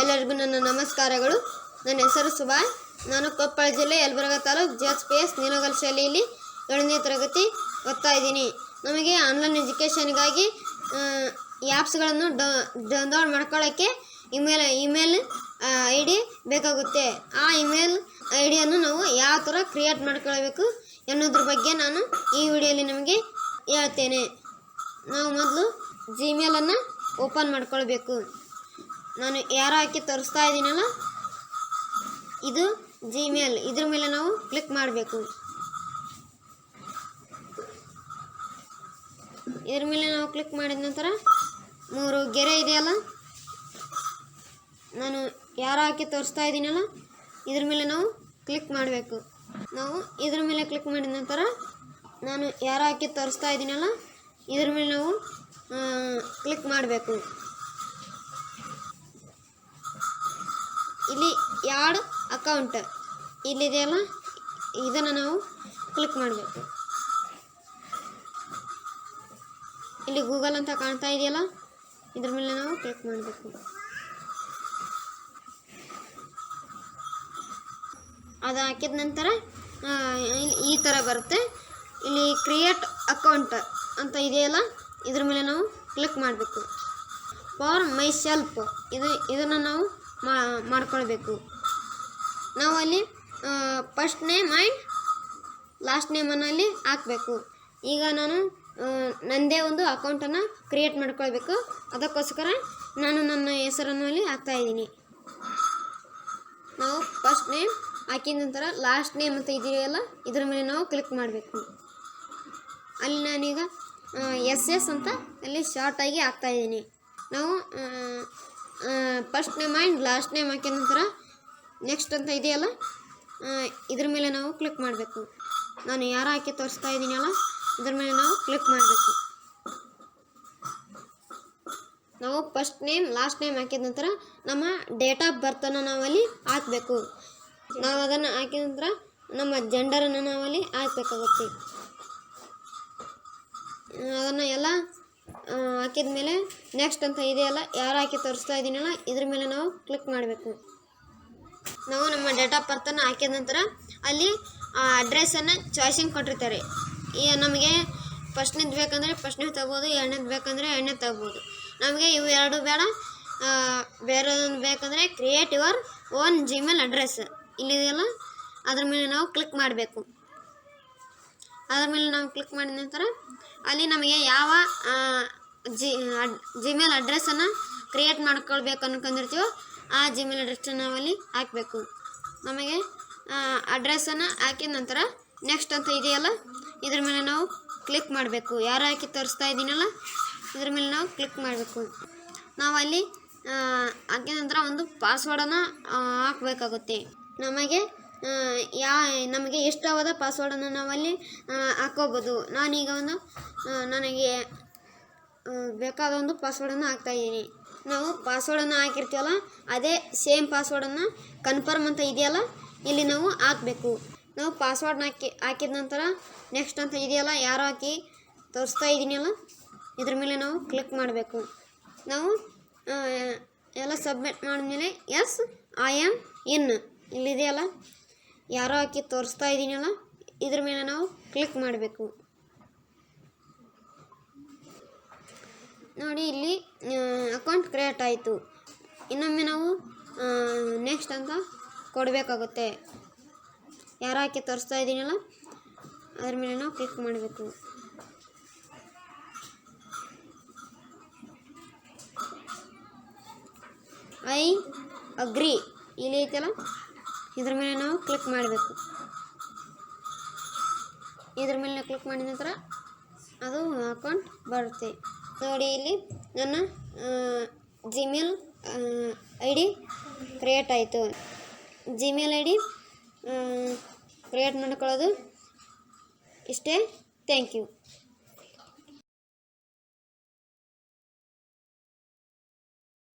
ಎಲ್ಲರಿಗೂ ನನ್ನ ನಮಸ್ಕಾರಗಳು. ನನ್ನ ಹೆಸರು ಸುಭಾಯ್. ನಾನು ಕೊಪ್ಪಳ ಜಿಲ್ಲೆ Yelburga taluk G H P S Nilagal ಶೈಲಿಯಲ್ಲಿ ಏಳನೇ ತರಗತಿ ಓದ್ತಾ ಇದ್ದೀನಿ. ನಮಗೆ ಆನ್ಲೈನ್ ಎಜುಕೇಷನ್ಗಾಗಿ ಆ್ಯಪ್ಸ್ಗಳನ್ನು ಡೌನ್ಲೋಡ್ ಮಾಡ್ಕೊಳ್ಳೋಕ್ಕೆ ಇಮೇಲ್ ಇಮೇಲ್ ಐ ಡಿ ಬೇಕಾಗುತ್ತೆ. ಆ ಇಮೇಲ್ ಐ ಡಿಯನ್ನು ನಾವು ಯಾವ ಥರ ಕ್ರಿಯೇಟ್ ಮಾಡ್ಕೊಳ್ಬೇಕು ಎನ್ನುವುದ್ರ ಬಗ್ಗೆ ನಾನು ಈ ವಿಡಿಯೋಲಿ ನಮಗೆ ಹೇಳ್ತೇನೆ. ನಾವು ಮೊದಲು ಜಿಮೇಲನ್ನು ಓಪನ್ ಮಾಡ್ಕೊಳ್ಬೇಕು. ನಾನು ಯಾರು ಹಾಕಿ ತೋರಿಸ್ತಾ ಇದ್ದೀನಲ್ಲ? ಇದು ಜಿಮೇಲ್ ಇದ್ರ ಮೇಲೆ ನಾವು ಕ್ಲಿಕ್ ಮಾಡಬೇಕು. ಇದ್ರ ಮೇಲೆ ನಾವು ಕ್ಲಿಕ್ ಮಾಡಿದ ನಂತರ ಮೂರು ಗೆರೆ ಇದೆಯಲ್ಲ? ನಾನು ಯಾರು ಹಾಕಿ ತೋರಿಸ್ತಾ ಇದ್ದೀನಲ್ಲ? ಇದ್ರ ಮೇಲೆ ನಾವು ಕ್ಲಿಕ್ ಮಾಡಬೇಕು. ನಾವು ಇದ್ರ ಮೇಲೆ ಕ್ಲಿಕ್ ಮಾಡಿದ ನಂತರ ನಾನು ಯಾರು ಹಾಕಿ ತೋರಿಸ್ತಾ ಇದ್ದೀನಲ್ಲ? ಇದ್ರ ಮೇಲೆ ನಾವು ಕ್ಲಿಕ್ ಮಾಡಬೇಕು. ಇಲ್ಲಿ ಯಾಡ್ ಅಕೌಂಟ್ ಇಲ್ಲಿದೆಯಲ್ಲ? ಇದನ್ನು ನಾವು ಕ್ಲಿಕ್ ಮಾಡಬೇಕು. ಇಲ್ಲಿ ಗೂಗಲ್ ಅಂತ ಕಾಣ್ತಾ ಇದೆಯಲ್ಲ? ಇದ್ರ ಮೇಲೆ ನಾವು ಕ್ಲಿಕ್ ಮಾಡಬೇಕು. ಅದು ಹಾಕಿದ ನಂತರ ಈ ಥರ ಬರುತ್ತೆ. ಇಲ್ಲಿ ಕ್ರಿಯೇಟ್ ಅಕೌಂಟ್ ಅಂತ ಇದೆಯಲ್ಲ? ಇದ್ರ ಮೇಲೆ ನಾವು ಕ್ಲಿಕ್ ಮಾಡಬೇಕು. ಫಾರ್ ಮೈ ಸೆಲ್ಫ್ ಇದು, ಇದನ್ನು ನಾವು ಮಾ- ಮಾಡ್ಕೊಳ್ಬೇಕು. ಅಲ್ಲಿ ಫಸ್ಟ್ ನೇಮ್ ಆ್ಯಂಡ್ ಲಾಸ್ಟ್ ನೇಮನ್ನು ಅಲ್ಲಿ ಹಾಕಬೇಕು. ಈಗ ನಾನು ನನ್ನದೇ ಒಂದು ಅಕೌಂಟನ್ನು ಕ್ರಿಯೇಟ್ ಮಾಡ್ಕೊಳ್ಬೇಕು. ಅದಕ್ಕೋಸ್ಕರ ನಾನು ನನ್ನ ಹೆಸರನ್ನು ಅಲ್ಲಿ ಹಾಕ್ತಾ ಇದ್ದೀನಿ. ನಾವು ಫಸ್ಟ್ ನೇಮ್ ಹಾಕಿದ ನಂತರ ಲಾಸ್ಟ್ ನೇಮ್ ಅಂತ ಇದೆಯಲ್ಲ, ಇದರ ಮೇಲೆ ನಾವು ಕ್ಲಿಕ್ ಮಾಡಬೇಕು. ಅಲ್ಲಿ ನಾನೀಗ ಎಸ್ ಎಸ್ ಅಂತ ಅಲ್ಲಿ ಶಾರ್ಟಾಗಿ ಹಾಕ್ತಾ ಇದ್ದೀನಿ. ನಾವು first name and last name ಹಾಕಿದ ನಂತರ ನೆಕ್ಸ್ಟ್ ಅಂತ ಇದೆಯಲ್ಲ ಇದ್ರ ಮೇಲೆ ನಾವು ಕ್ಲಿಕ್ ಮಾಡಬೇಕು. ನಾನು ಯಾರು ಹಾಕಿ ತೋರಿಸ್ತಾ ಇದ್ದೀನಲ್ಲ, ಇದ್ರ ಮೇಲೆ ನಾವು ಕ್ಲಿಕ್ ಮಾಡಬೇಕು. ನಾವು ಫಸ್ಟ್ ನೇಮ್ ಲಾಸ್ಟ್ ನೇಮ್ ಹಾಕಿದ ನಂತರ ನಮ್ಮ ಡೇಟ್ ಆಫ್ ಬರ್ತನ್ನು ನಾವಲ್ಲಿ ಹಾಕಬೇಕು. ನಾವು ಅದನ್ನು ಹಾಕಿದ ನಂತರ ನಮ್ಮ ಜೆಂಡರನ್ನು ನಾವಲ್ಲಿ ಹಾಕಬೇಕಾಗುತ್ತೆ. ಅದನ್ನು ಎಲ್ಲ ಹಾಕಿದ ಮೇಲೆ ನೆಕ್ಸ್ಟ್ ಅಂತ ಇದೆಯಲ್ಲ ಯಾರು ಹಾಕಿ ತೋರಿಸ್ತಾ ಇದ್ದೀನಲ್ಲ ಇದ್ರ ಮೇಲೆ ನಾವು ಕ್ಲಿಕ್ ಮಾಡಬೇಕು. ನಾವು ನಮ್ಮ ಡೇಟ್ ಆಫ್ ಬರ್ತನ್ನು ಹಾಕಿದ ನಂತರ ಅಲ್ಲಿ ಆ ಅಡ್ರೆಸ್ಸನ್ನು ಚಾಯ್ಸಿಂಗ್ ಕೊಟ್ಟಿರ್ತಾರೆ. ಈ ನಮಗೆ ಫಸ್ಟ್ನೇದು ಬೇಕಂದರೆ ಫಸ್ಟ್ನೇದು ತಗೋಬೋದು, ಎರಡನೇದು ಬೇಕಂದರೆ ಎರಡನೇ ತಗೋಬೋದು. ನಮಗೆ ಇವು ಎರಡು ಬೇಡ ಬೇರೆದೊಂದು ಬೇಕಂದರೆ create your own Gmail address ಇಲ್ಲಿದೆಯಲ್ಲ ಅದ್ರ ಮೇಲೆ ನಾವು ಕ್ಲಿಕ್ ಮಾಡಬೇಕು. ಅದ್ರ ಮೇಲೆ ನಾವು ಕ್ಲಿಕ್ ಮಾಡಿದ ನಂತರ ಅಲ್ಲಿ ನಮಗೆ ಯಾವ ಜಿ ಜಿಮೇಲ್ ಅಡ್ರೆಸ್ಸನ್ನು ಕ್ರಿಯೇಟ್ ಮಾಡ್ಕೊಳ್ಬೇಕು ಅನ್ಕೊಂಡಿರ್ತೀವೋ, ಆ ಜಿಮೇಲ್ ಅಡ್ರೆಸ್ಸನ್ನು ನಾವಲ್ಲಿ ಹಾಕಬೇಕು. ನಮಗೆ ಅಡ್ರೆಸ್ಸನ್ನು ಹಾಕಿದ ನಂತರ ನೆಕ್ಸ್ಟ್ ಅಂತ ಇದೆಯಲ್ಲ, ಇದ್ರ ಮೇಲೆ ನಾವು ಕ್ಲಿಕ್ ಮಾಡಬೇಕು. ಯಾರು ಹಾಕಿ ತೋರಿಸ್ತಾ ಇದ್ದೀನಲ್ಲ, ಇದ್ರ ಮೇಲೆ ನಾವು ಕ್ಲಿಕ್ ಮಾಡಬೇಕು. ನಾವಲ್ಲಿ ಹಾಕಿದ ನಂತರ ಒಂದು ಪಾಸ್ವರ್ಡನ್ನು ಹಾಕಬೇಕಾಗುತ್ತೆ. ನಮಗೆ ಯಾ, ನಮಗೆ ಇಷ್ಟವಾದ ಪಾಸ್ವರ್ಡನ್ನು ನಾವಲ್ಲಿ ಹಾಕೋಬೋದು. ನಾನೀಗ ಒಂದು ನನಗೆ ಬೇಕಾದ ಒಂದು ಪಾಸ್ವರ್ಡನ್ನು ಹಾಕ್ತಾಯಿದ್ದೀನಿ ನಾವು ಪಾಸ್ವರ್ಡನ್ನು ಹಾಕಿರ್ತೀವಲ್ಲ, ಅದೇ ಸೇಮ್ ಪಾಸ್ವರ್ಡನ್ನು ಕನ್ಫರ್ಮ್ ಅಂತ ಇದೆಯಲ್ಲ, ಇಲ್ಲಿ ನಾವು ಹಾಕಬೇಕು. ನಾವು ಪಾಸ್ವರ್ಡ್ನ ಹಾಕಿ, ಹಾಕಿದ ನಂತರ ನೆಕ್ಸ್ಟ್ ಅಂತ ಇದೆಯಲ್ಲ, ಯಾರು ಹಾಕಿ ತೋರಿಸ್ತಾ ಇದ್ದೀನಲ್ಲ, ಇದ್ರ ಮೇಲೆ ನಾವು ಕ್ಲಿಕ್ ಮಾಡಬೇಕು. ನಾವು ಎಲ್ಲ ಸಬ್ಮಿಟ್ ಮಾಡಿದ್ಮೇಲೆ ಎಸ್ ಐ ಆಮ್ ಇನ್ ಇಲ್ಲಿದೆಯಲ್ಲ ಯಾರೋ ಹಾಕಿ ತೋರಿಸ್ತಾ ಇದ್ದೀನಲ್ಲ, ಇದ್ರ ಮೇಲೆ ನಾವು ಕ್ಲಿಕ್ ಮಾಡಬೇಕು. ನೋಡಿ ಇಲ್ಲಿ ಅಕೌಂಟ್ ಕ್ರಿಯೇಟ್ ಆಯಿತು. ಇನ್ನೊಮ್ಮೆ ನಾವು ನೆಕ್ಸ್ಟ್ ಅಂತ ಕೊಡಬೇಕಾಗುತ್ತೆ. ಯಾರು ಹಾಕಿ ತೋರಿಸ್ತಾ ಇದ್ದೀನಲ್ಲ, ಅದ್ರ ಮೇಲೆ ನಾವು ಕ್ಲಿಕ್ ಮಾಡಬೇಕು. ಐ ಅಗ್ರಿ ಇಲ್ಲಿ ಐತಲ್ಲ, ಇದ್ರ ಮೇಲೆ ನಾವು ಕ್ಲಿಕ್ ಮಾಡಬೇಕು. ಇದ್ರ ಮೇಲೆ ಕ್ಲಿಕ್ ಮಾಡಿದ ನಂತರ ಅದು ಅಕೌಂಟ್ ಬರುತ್ತೆ. ನೋಡಿ ಇಲ್ಲಿ ನನ್ನ ಜಿಮೇಲ್ ಐ ಡಿ ಕ್ರಿಯೇಟ್ ಆಯಿತು. ಜಿಮೇಲ್ ಐ ಡಿ ಕ್ರಿಯೇಟ್ ಮಾಡ್ಕೊಳ್ಳೋದು ಇಷ್ಟೇ. Thank you